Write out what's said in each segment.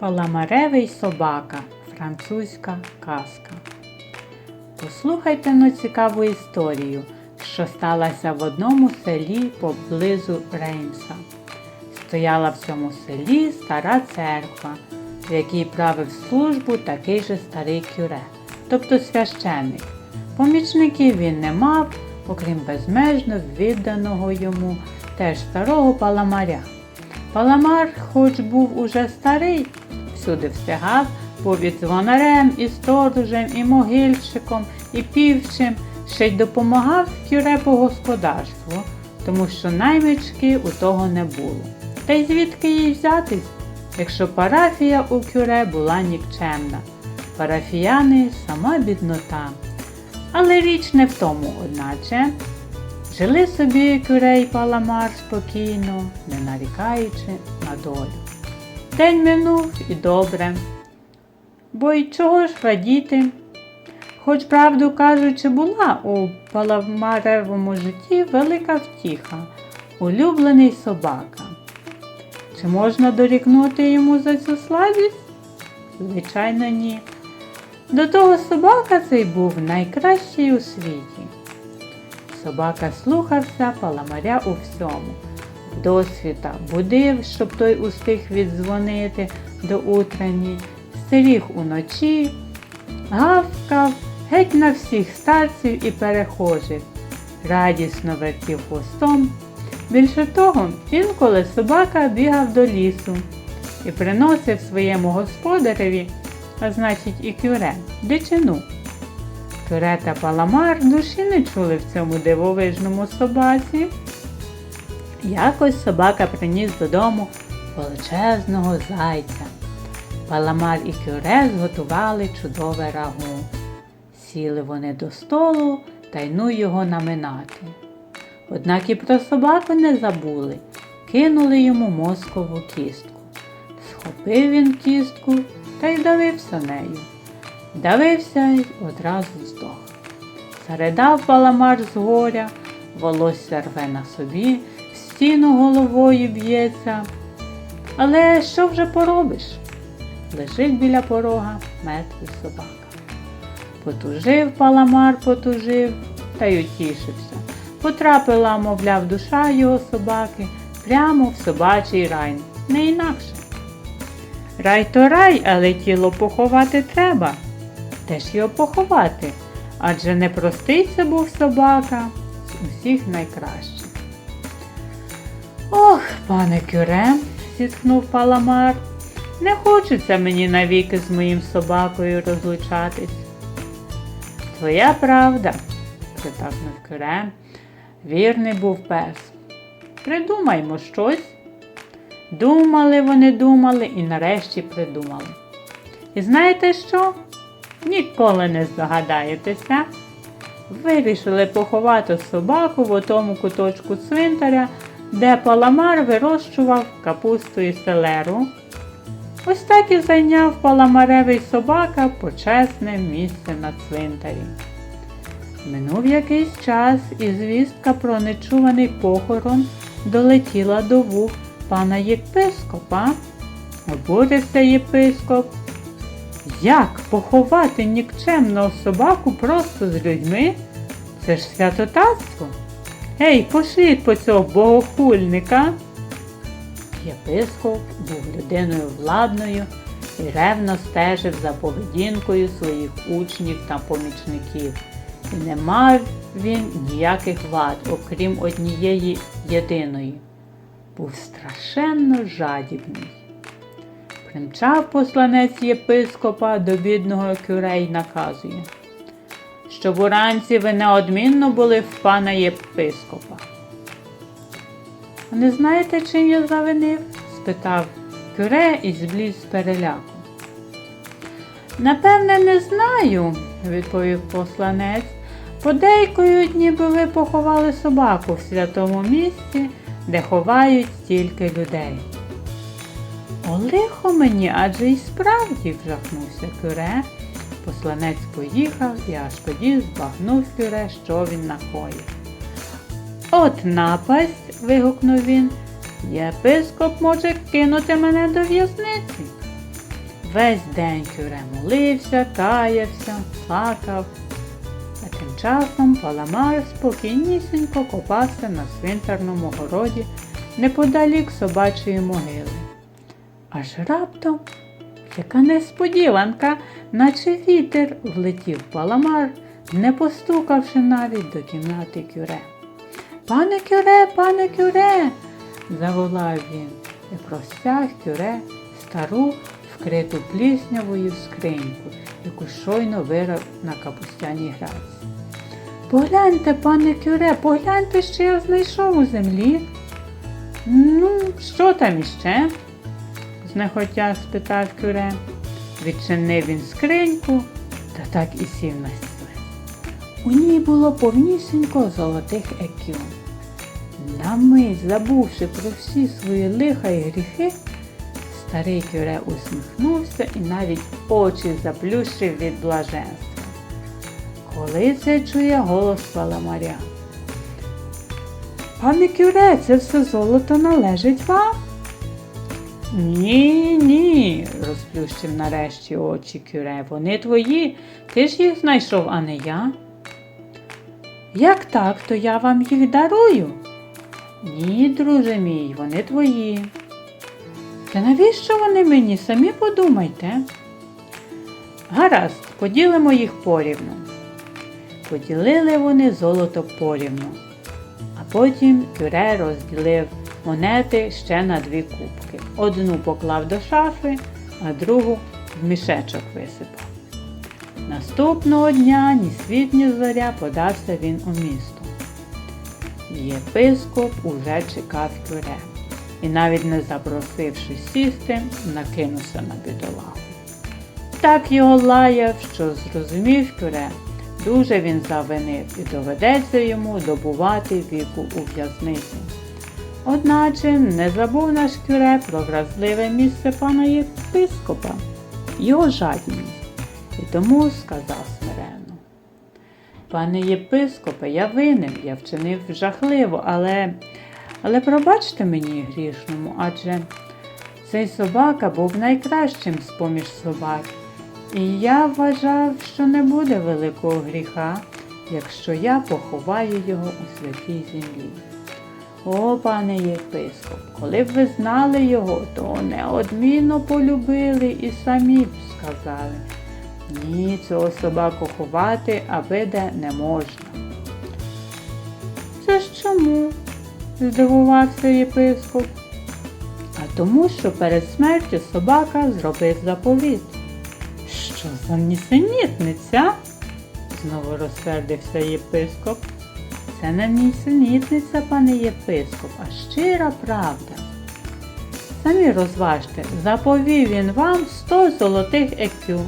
Паламаревий собака. Французька казка. Послухайте но цікаву історію, що сталася в одному селі поблизу Реймса. Стояла в цьому селі стара церква, в якій правив службу такий же старий кюре, тобто священник. Помічників він не мав, окрім безмежно відданого йому теж старого паламаря. Паламар, хоч був уже старий, всюди встигав, був і дзвонарем, і сторожем, і могильщиком, і півчим, ще й допомагав кюре по господарству, тому що наймички у того не було. Та й звідки їй взятись, якщо парафія у кюре була нікчемна, парафіяни сама біднота. Але річ не в тому, одначе. Жили собі кюре й паламар спокійно, не нарікаючи на долю. День минув і добре. Бо й чого ж радіти? Хоч, правду кажучи, була у паламаревому житті велика втіха, улюблений собака. Чи можна дорікнути йому за цю слабість? Звичайно, ні. До того собака цей був найкращий у світі. Собака слухався паламаря у всьому. Досвіта будив, щоб той устиг віддзвонити до утрані, стеріг уночі, гавкав геть на всіх старців і перехожих, радісно вертів хвостом. Більше того, інколи собака бігав до лісу і приносив своєму господареві, а значить і кюре, дичину. Кюре та паламар душі не чули в цьому дивовижному собаці. Якось собака приніс додому величезного зайця. Паламар і кюре зготували чудове рагу. Сіли вони до столу та й ну його наминати. Однак і про собаку не забули, кинули йому мозкову кістку. Схопив він кістку та й давився нею. Давився й одразу здох. Заридав паламар з горя, волосся рве на собі, в стіну головою б'ється. Але що вже поробиш? Лежить біля порога мертвий собака. Потужив паламар, потужив та й утішився. Потрапила, мовляв, душа його собаки прямо в собачий рай, не інакше. Рай то рай, але тіло поховати треба. Де ж його поховати? Адже не простий це був собака з усіх найкращих. Ох, пане кюре, зітхнув паламар, не хочеться мені навіки з моїм собакою розлучатись. Твоя правда, притакнув кюре, вірний був пес. Придумаймо щось. Думали вони, думали і нарешті придумали. І знаєте що? Ніколи не здогадаєтеся. Вирішили поховати собаку в отому куточку цвинтаря, де паламар вирощував капусту і селеру. Ось так і зайняв паламаревий собака почесне місце на цвинтарі. Минув якийсь час, і звістка про нечуваний похорон долетіла до вух пана єпископа. Обурився єпископ. Як поховати нікчемного собаку просто з людьми? Це ж святотатство. Ей, пошліть по цього богохульника. Єпископ був людиною владною і ревно стежив за поведінкою своїх учнів та помічників. І не мав він ніяких вад, окрім однієї єдиної. Був страшенно жадібний. Примчав посланець єпископа до бідного кюре й наказує, щоб уранці ви неодмінно були в пана єпископа. А не знаєте, чим я завинив? спитав кюре і збліз переляку. Напевне, не знаю, відповів посланець. Подейкують, ніби ви поховали собаку в святому місці, де ховають стільки людей. Лихо мені, адже й справді вжахнувся кюре. Посланець поїхав і аж тоді збагнув кюре, що він накоїв. От напасть, вигукнув він, єпископ може кинути мене до в'язниці. Весь день Кюре молився, каявся, плакав. А тим часом Паламар спокійнісінько копався на свинтерному городі неподалік собачої могили. Аж раптом, яка несподіванка, наче вітер влетів Паламар, не постукавши навіть до кімнати Кюре. Пане Кюре, пане Кюре, заволав він і простяг Кюре стару, вкриту пліснявою скриньку, яку щойно вирав на капустяній граці. Погляньте, пане Кюре, погляньте, що я знайшов у землі. Ну, що там іще? Знехотя спитав Кюре. Відчинив він скриньку та так і сів на стілець. У ній було повнісінько золотих екю. На мить, забувши про всі свої лиха і гріхи, старий Кюре усміхнувся і навіть очі заплющив від блаженства. Коли це чує голос Паламаря. Пане Кюре, це все золото належить вам? Ні, ні, розплющив нарешті очі Кюре. Вони твої, ти ж їх знайшов, а не я. Як так, то я вам їх дарую? Ні, друже мій, вони твої. Та навіщо вони мені? Самі подумайте. Гаразд, поділимо їх порівну. Поділили вони золото порівну, а потім Кюре розділив монети ще на дві кубки. Одну поклав до шафи, а другу в мішечок висипав. Наступного дня ні світ, ні зоря подався він у місто. Єпископ уже чекав Кюре і навіть не запросивши сісти, накинувся на бідолагу. Так його лаяв, що зрозумів Кюре, дуже він завинив і доведеться йому добувати віку у в'язниці. Одначе не забув наш Кюре про вразливе місце пана єпископа, його жадність, і тому сказав смиренно. Пане єпископе, я винен, я вчинив жахливо, але, але пробачте мені грішному, адже цей собака був найкращим з-поміж собак. І я вважав, що не буде великого гріха, якщо я поховаю його у святій землі. О, пане єпископ, коли б ви знали його, то неодмінно полюбили і самі б сказали. Ні, цього собаку ховати, а виде не можна. Це ж чому? здивувався єпископ. А тому, що перед смертю собака зробив заповіт. Що за нісенітниця? знову розсердився єпископ. Це не нісенітниця, пане єпископ, а щира правда. Самі розважте, заповів він вам сто золотих екю.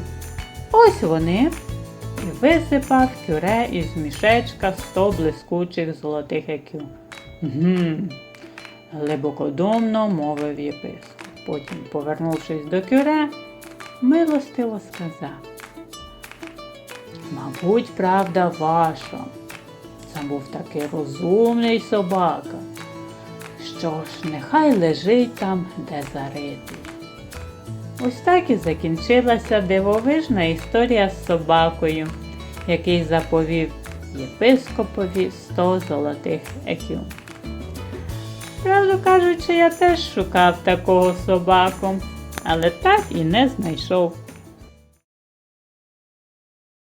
Ось вони. І висипав кюре із мішечка сто блискучих золотих екю. Гм, глибокодумно мовив єпископ. Потім, повернувшись до кюре, милостиво сказав. Мабуть, правда ваша. Це був такий розумний собака. Що ж, нехай лежить там, де заритий. Ось так і закінчилася дивовижна історія з собакою, який заповів єпископові 100 золотих екю. Правду кажучи, я теж шукав такого собаку, але так і не знайшов.